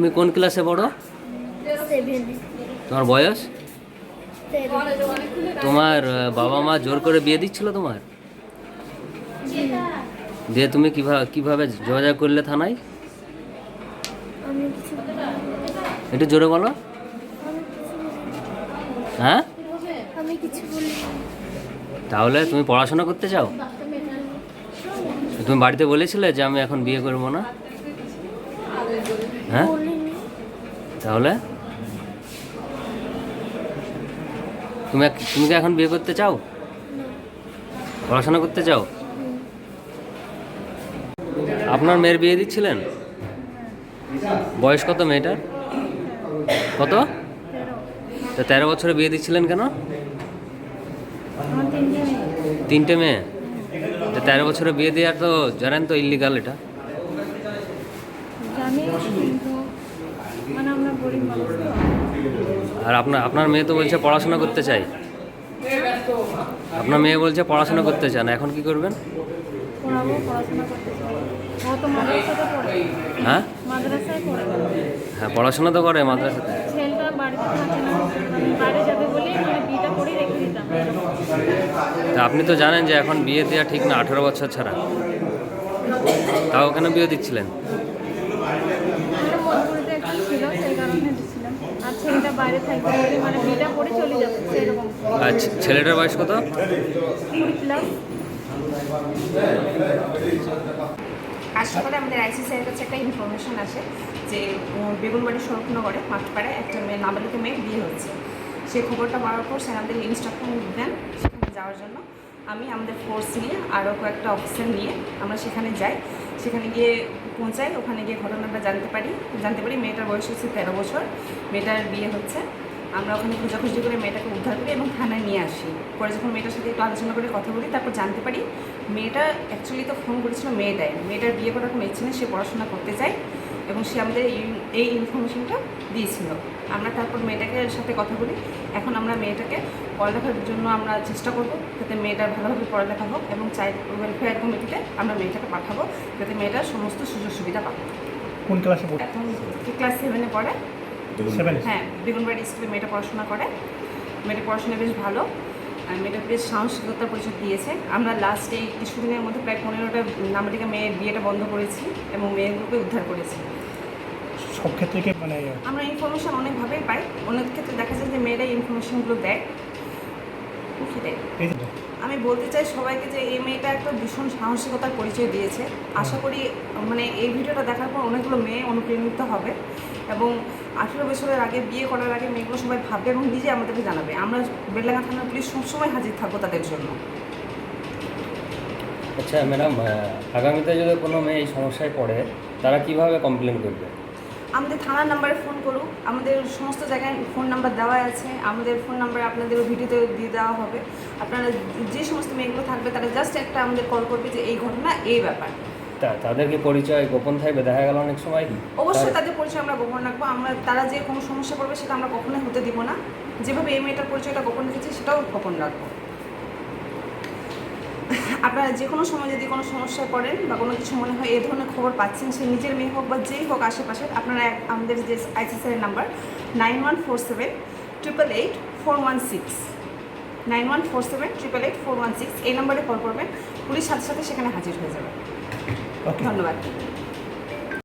তুমি কোন ক্লাসে পড়ো? তোমার বয়স? তোমার বাবা মা জোর করে বিয়ে দিচ্ছিল তোমার? দিয়ে তুমি কীভাবে কীভাবে যোগাযোগ করলে থানায়? একটু জোরে বলো। হ্যাঁ? তাহলে তুমি পড়াশোনা করতে চাও? তুমি বাড়িতে বলেছিলে যে আমি এখন বিয়ে করব না? হ্যাঁ? তাহলে? তুমি তুমি কি এখন বিয়ে করতে চাও? পড়াশোনা করতে চাও? আপনার মেয়ের বিয়ে দিচ্ছিলেন? বয়স কত মেয়েটার? কত? তা তেরো বছরে বিয়ে দিচ্ছিলেন কেন? তিনটে মেয়ে। তা তেরো বছরে বিয়ে দেওয়ার তো জানেন তো ইলিগাল এটা। মানে আমরা গরিব মানুষ তো। আর আপনার আপনার মেয়ে তো বলছে পড়াশোনা করতে চাই। আপনার মেয়ে বলছে পড়াশোনা করতে চান এখন কি করবেন? হ্যাঁ? হ্যাঁ পড়াশোনা তো করে মাদ্রাসাতে মানে দিতাম। তা আপনি তো জানেন যে এখন বিয়ে দেওয়া ঠিক না আঠারো বছর ছাড়া। তাও ওখানে বিয়ে দিচ্ছিলেন একটা মজবুরিতে একটু ছিল সেই কারণে দিচ্ছিলাম আর ছেলেটা বাইরে থাকবে মানে বিটা পড়ে চলে যাচ্ছে সেরকম। আর ছে- ছেলেটার বয়স কত? প্লাস আজ সকালে আমাদের আইসিসিআইয়ের কাছে একটা ইনফরমেশন আসে যে বেগুনবাড়ি সড়কনগরে মাঠপাড়ায় একটা মেয়ে নাবালিকা মেয়ে বিয়ে হচ্ছে সেই খবরটা পাওয়ার পর স্যার আমাদের ইনস্ট্রাকশন দেন সেখানে যাওয়ার জন্য। আমি আমাদের ফোর্স নিয়ে আরও কয়েকটা অফিসার নিয়ে আমরা সেখানে যাই। সেখানে গিয়ে পৌঁছাই, ওখানে গিয়ে ঘটনাটা জানতে পারি। জানতে পারি মেয়েটার বয়স হচ্ছে তেরো বছর, মেয়েটার বিয়ে হচ্ছে। আমরা ওখানে খোঁজাখুঁজি করে মেয়েটাকে উদ্ধার করি এবং থানায় নিয়ে আসি। পরে যখন মেয়েটার সাথে একটু আলোচনা করে কথা বলি, তারপর জানতে পারি মেয়েটা অ্যাকচুয়ালি তো ফোন করেছিল মেয়েটাই মেয়েটার বিয়ে করার কোনো ইচ্ছে নেই, সে পড়াশোনা করতে চায়। এবং সে আমাদের এই এই ইনফরমেশনটা দিয়েছিল। আমরা তারপর মেয়েটাকে সাথে কথা বলি। এখন আমরা মেয়েটাকে পড়ালেখার জন্য আমরা চেষ্টা করব যাতে মেয়েটার ভালোভাবে পড়ালেখা হোক এবং চাইল্ড ওয়েলফেয়ার কমিটিতে আমরা মেয়েটাকে পাঠাবো যাতে মেয়েটার সমস্ত সুযোগ সুবিধা পাবে কোন ক্লাসে পড়ে? এখন ক্লাস সেভেনে পড়ে? হ্যাঁ বেগুনবাড়ি স্কুলে মেয়েটা পড়াশোনা করে। মেয়েটা পড়াশোনা বেশ ভালো। আর মেয়েটা বেশ সাহসিকতার পরিচয় দিয়েছে। আমরা লাস্ট এই কিছুদিনের মধ্যে প্রায় পনেরোটা নামটিকা মেয়ের বিয়েটা বন্ধ করেছি এবং মেয়েগুলোকে উদ্ধার করেছি। সব ক্ষেত্রে কি মানে আমরা ইনফরমেশন অনেকভাবেই পাই। অনেক ক্ষেত্রে দেখা যায় যে মেয়েরা ইনফরমেশনগুলো দেয়। সেটাই আমি বলতে চাই সবাইকে যে এই মেয়েটা একটা ভীষণ সাহসিকতার পরিচয় দিয়েছে। আশা করি মানে এই ভিডিওটা দেখার পর অনেকগুলো মেয়ে অনুপ্রাণিত হবে। এবং আঠেরো বছরের আগে বিয়ে করার আগে মেয়েগুলো সবাই ভাববে এবং নিজে আমাদেরকে জানাবে। আমরা বেলডাঙ্গা থানার পুলিশ সবসময় হাজির থাকব তাদের জন্য। আচ্ছা ম্যাডাম আগামীতে যদি কোনো মেয়ে এই সমস্যায় পড়ে তারা কীভাবে কমপ্লেন করবে? আমাদের থানার নাম্বারে ফোন করুন। আমাদের সমস্ত জায়গায় ফোন নাম্বার দেওয়া আছে। আমাদের ফোন নাম্বার আপনাদের ভিডিওতে দিয়ে দেওয়া হবে। আপনারা যে সমস্ত মেয়েগুলো থাকবে তারা জাস্ট একটা আমাদের কল করবে যে এই ঘটনা এই ব্যাপার। তা তাদেরকে পরিচয় গোপন থাকবে? দেখা গেল অনেক সময়। অবশ্যই তাদের পরিচয় আমরা গোপন রাখব। আমরা তারা যে কোনো সমস্যা পড়বে সেটা আমরা কখনোই হতে দিব না। যেভাবে এই মেয়েটার পরিচয়টা গোপন রেখেছি সেটাও গোপন রাখব। আপনারা যে কোনো সময় যদি কোনো সমস্যায় পড়েন বা কোনো কিছু মনে হয় এ ধরনের খবর পাচ্ছেন সে নিজের মেয়ে হোক বা যেই হোক আশেপাশে আপনারা আমাদের যে ICICI number nine one four seven triple eight four one six nine one four seven triple eight four one six এই নাম্বারে কল করবেন পুলিশ সাথে সাথে সেখানে হাজির হয়ে যাবে। ধন্যবাদ।